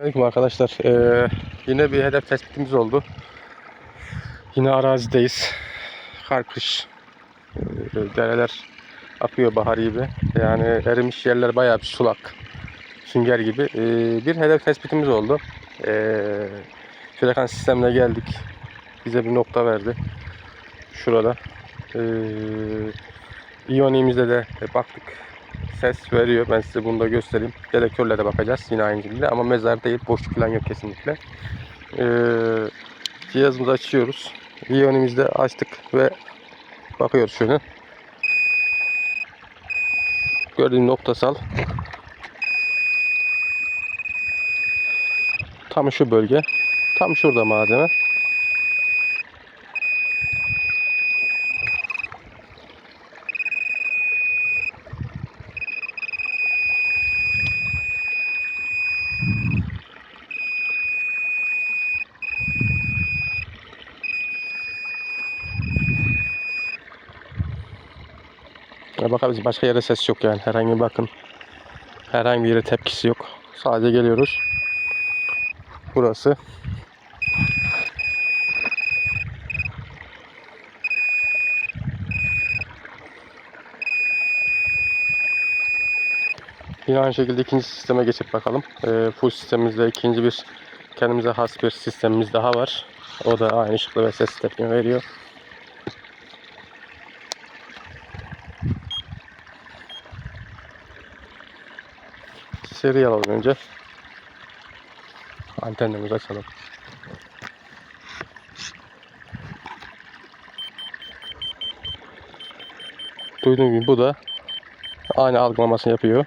Aleyküm arkadaşlar. Ee, yine bir hedef tespitimiz oldu. Yine arazideyiz. Kar kış. Ee, dereler akıyor bahar gibi. Yani erimiş yerler bayağı bir sulak. Sünger gibi. Ee, bir hedef tespitimiz oldu. Ee, frekans sistemine geldik. Bize bir nokta verdi. Şurada. Ee, İyoniğimizde de baktık ses veriyor. Ben size bunu da göstereyim. Dedektörle de bakacağız yine aynı şekilde ama mezar değil. Boşluk falan yok kesinlikle. Ee, cihazımızı açıyoruz. İyonimizde açtık ve bakıyoruz şöyle. Gördüğün noktasal. Tam şu bölge. Tam şurada malzeme. Ya bakabiliriz. Başka yere ses yok yani. Herhangi bir bakın. Herhangi bir yere tepkisi yok. Sadece geliyoruz. Burası. Yine aynı şekilde ikinci sisteme geçip bakalım. Ee, full sistemimizde ikinci bir kendimize has bir sistemimiz daha var. O da aynı ışıklı ve ses tepkimi veriyor. Seri alalım önce. Antenlerimizi açalım. Duyduğun gibi bu da aynı algılamasını yapıyor.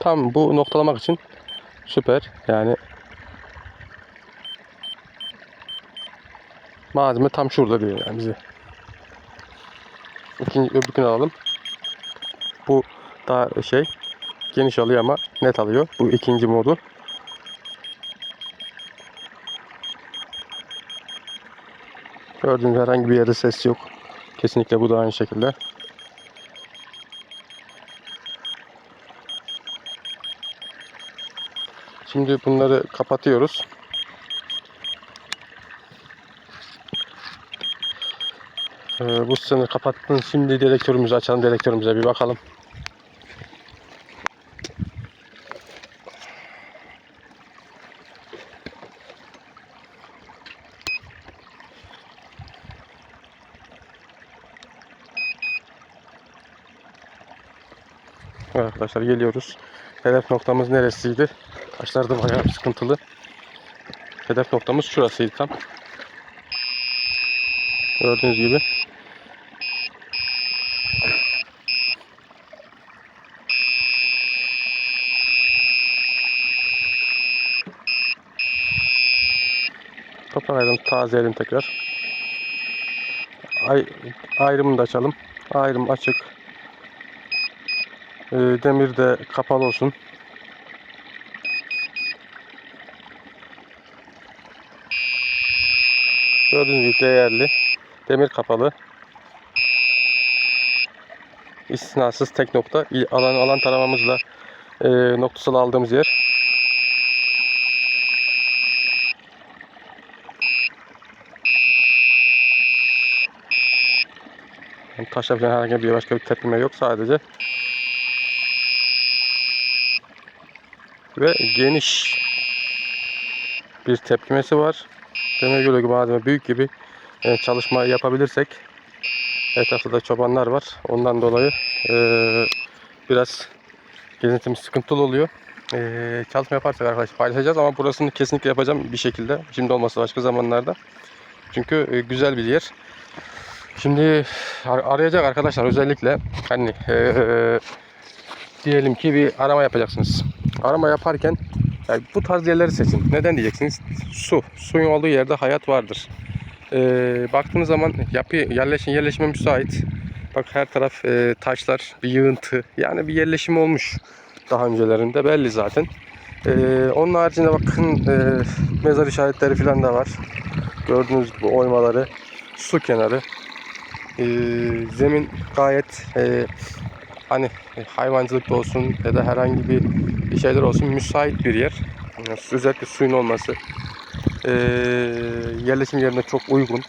Tam bu noktalamak için süper. Yani malzeme tam şurada diyor yani bize. İkinci öbürkünü alalım. Bu daha şey geniş alıyor ama net alıyor. Bu ikinci modu. Gördüğünüz herhangi bir yerde ses yok. Kesinlikle bu da aynı şekilde. Şimdi bunları kapatıyoruz. Ee, bu sistemi kapattın. Şimdi dedektörümüzü açalım. Dedektörümüze bir bakalım. Arkadaşlar geliyoruz. Hedef noktamız neresiydi? Taşlarda bayağı bir sıkıntılı. Hedef noktamız şurasıydı tam. Gördüğünüz gibi. Toparlayalım, tazeleyelim tekrar. Ay, ayrımını da açalım. Ayrım açık. Ee, demir de kapalı olsun. Gördüğünüz gibi değerli. Demir kapalı. İstisnasız tek nokta. Alan alan taramamızla e, noktasal aldığımız yer. Yani taşa falan herhangi bir başka bir tepkime yok sadece. Ve geniş bir tepkimesi var. Demir göre malzeme büyük gibi e, çalışma yapabilirsek etrafta da çobanlar var. Ondan dolayı e, biraz gezintimiz sıkıntılı oluyor. E, çalışma yaparsak arkadaşlar paylaşacağız ama burasını kesinlikle yapacağım bir şekilde. Şimdi olmasa başka zamanlarda. Çünkü e, güzel bir yer. Şimdi ar- arayacak arkadaşlar özellikle hani e, diyelim ki bir arama yapacaksınız. Arama yaparken yani bu tarz yerleri seçin. Neden diyeceksiniz? Su. Suyun olduğu yerde hayat vardır. Ee, baktığınız zaman yapı yerleşim yerleşime müsait. Bak her taraf e, taşlar, bir yığıntı. Yani bir yerleşim olmuş daha öncelerinde belli zaten. Ee, onun haricinde bakın e, mezar işaretleri falan da var. Gördüğünüz gibi oymaları, su kenarı. Ee, zemin gayet e, hani hayvancılıkta olsun ya da herhangi bir bir şeyler olsun müsait bir yer. Özellikle suyun olması. Ee, yerleşim yerine çok uygun.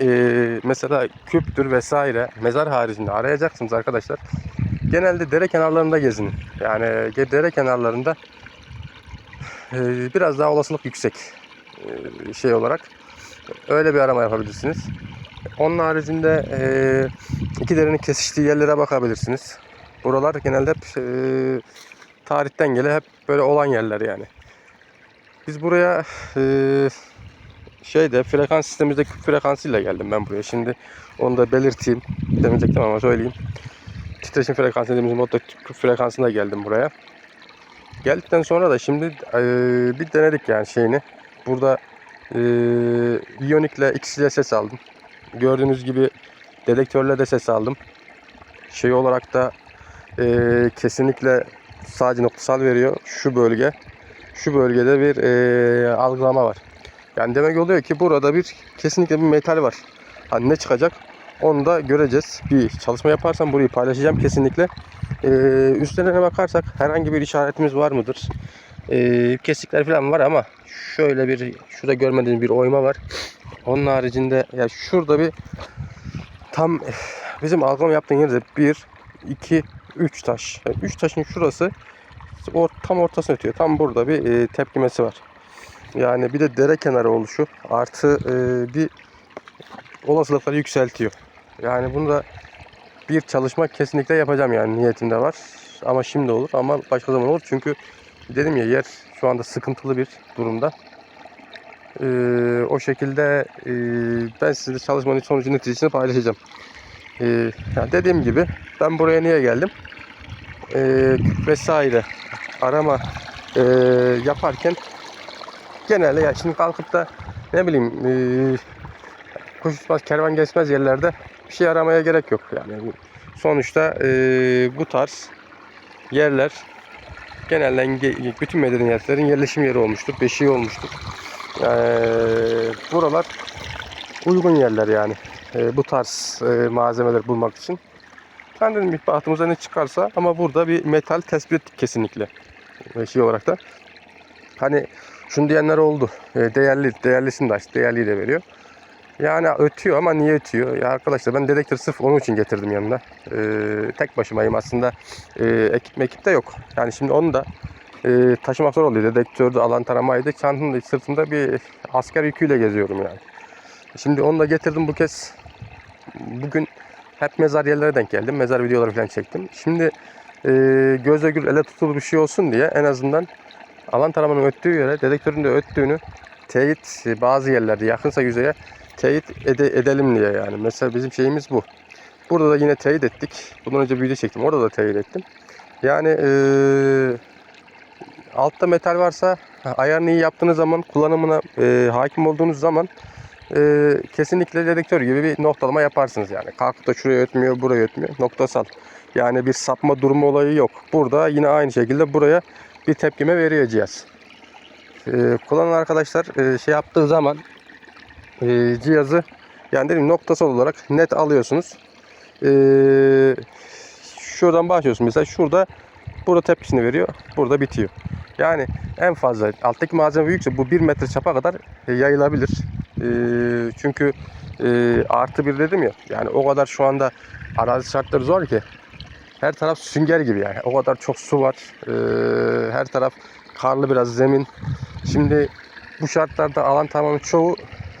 Ee, mesela küptür vesaire mezar haricinde arayacaksınız arkadaşlar. Genelde dere kenarlarında gezinin. Yani dere kenarlarında e, biraz daha olasılık yüksek e, şey olarak. Öyle bir arama yapabilirsiniz. Onun haricinde e, iki derenin kesiştiği yerlere bakabilirsiniz. Buralar genelde hep e, tarihten gele hep böyle olan yerler yani. Biz buraya e, şeyde frekans sistemimizde küp frekansıyla geldim ben buraya. Şimdi onu da belirteyim. Demeyecektim ama söyleyeyim. Titreşim frekansı dediğimiz modda küp frekansında geldim buraya. Geldikten sonra da şimdi e, bir denedik yani şeyini. Burada e, Ionic'le X ile ses aldım. Gördüğünüz gibi dedektörle de ses aldım. Şey olarak da e, kesinlikle sadece noktasal veriyor. Şu bölge. Şu bölgede bir e, algılama var. Yani demek oluyor ki burada bir kesinlikle bir metal var. Hani ne çıkacak onu da göreceğiz. Bir çalışma yaparsam burayı paylaşacağım kesinlikle. Ee, üstlerine bakarsak herhangi bir işaretimiz var mıdır? Ee, kesikler falan var ama şöyle bir şurada görmediğiniz bir oyma var. Onun haricinde ya şurada bir tam bizim algılama yaptığın yerde 1 2 3 taş. 3 taşın şurası or, tam ortasına ötüyor. Tam burada bir e, tepkimesi var. Yani bir de dere kenarı oluşu artı e, bir olasılıkları yükseltiyor. Yani bunu da bir çalışma kesinlikle yapacağım yani niyetimde var. Ama şimdi olur ama başka zaman olur. Çünkü dedim ya yer şu anda sıkıntılı bir durumda. Ee, o şekilde e, ben size çalışmanın sonucu neticesini paylaşacağım. Ee, yani dediğim gibi ben buraya niye geldim? Ee, vesaire arama e, yaparken genelde ya şimdi kalkıp da ne bileyim e, kuş uçmaz, kervan geçmez yerlerde bir şey aramaya gerek yok. Yani sonuçta e, bu tarz yerler genelde ge- bütün medeniyetlerin yerleşim yeri olmuştur, beşiği olmuştur. E, buralar uygun yerler yani e, bu tarz e, malzemeler bulmak için. Ben dedim bir bahtımıza ne çıkarsa ama burada bir metal tespit ettik kesinlikle e, şey olarak da. Hani şunu diyenler oldu. E, değerli, değerlisini de aç, değerliyi de veriyor. Yani ötüyor ama niye ötüyor? Ya arkadaşlar ben dedektör sırf onun için getirdim yanımda. Ee, tek başımayım aslında. Ee, ekip ekip de yok. Yani şimdi onu da e, taşımak zor oluyor. Dedektörde alan taramaydı. Çantamda sırtımda bir asker yüküyle geziyorum yani. Şimdi onu da getirdim bu kez. Bugün hep mezar yerlere denk geldim. Mezar videoları falan çektim. Şimdi e, göze gül ele tutulur bir şey olsun diye en azından alan taramanın öttüğü yere dedektörün de öttüğünü teyit e, bazı yerlerde yakınsa yüzeye teyit ede- edelim diye yani. Mesela bizim şeyimiz bu. Burada da yine teyit ettik. Bundan önce bir video çektim. Orada da teyit ettim. Yani eee, altta metal varsa ayarını iyi yaptığınız zaman kullanımına eee, hakim olduğunuz zaman eee, kesinlikle dedektör gibi bir noktalama yaparsınız yani. Kalkıp da şuraya ötmüyor, buraya ötmüyor. Noktasal. Yani bir sapma durumu olayı yok. Burada yine aynı şekilde buraya bir tepkime veriyor cihaz. Eee, kullanan arkadaşlar eee, şey yaptığı zaman e, cihazı yani dedim noktasal olarak net alıyorsunuz. E, şuradan başlıyorsun mesela şurada burada tepkisini veriyor. Burada bitiyor. Yani en fazla alttaki malzeme büyükse bu 1 metre çapa kadar e, yayılabilir. E, çünkü e, artı bir dedim ya yani o kadar şu anda arazi şartları zor ki her taraf sünger gibi yani. O kadar çok su var. E, her taraf karlı biraz zemin. Şimdi bu şartlarda alan tamamı çoğu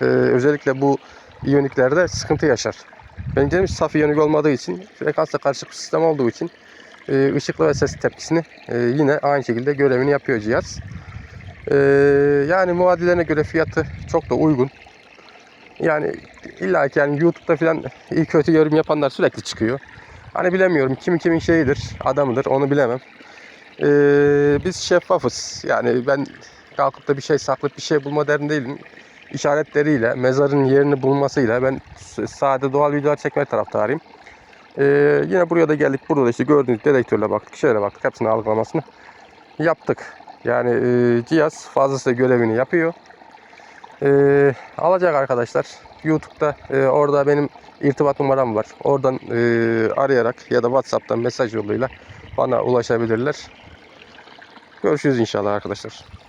e, özellikle bu iyoniklerde sıkıntı yaşar. Benim dedim saf iyonik olmadığı için frekansla karışık bir sistem olduğu için e, ışıklı ve ses tepkisini e, yine aynı şekilde görevini yapıyor cihaz. E, yani muadillerine göre fiyatı çok da uygun. Yani illa ki yani YouTube'da falan iyi kötü yorum yapanlar sürekli çıkıyor. Hani bilemiyorum kim kimin şeyidir, adamıdır onu bilemem. E, biz şeffafız. Yani ben kalkıp da bir şey saklayıp bir şey bulma derdinde değilim işaretleriyle, mezarın yerini bulmasıyla ben sade doğal videolar çekme taraftarıyım. Ee, yine buraya da geldik. Burada da işte gördüğünüz dedektörle baktık, şeyle baktık. Hepsini algılamasını yaptık. Yani e, cihaz fazlasıyla görevini yapıyor. Ee, alacak arkadaşlar. YouTube'da e, orada benim irtibat numaram var. Oradan e, arayarak ya da WhatsApp'tan mesaj yoluyla bana ulaşabilirler. Görüşürüz inşallah arkadaşlar.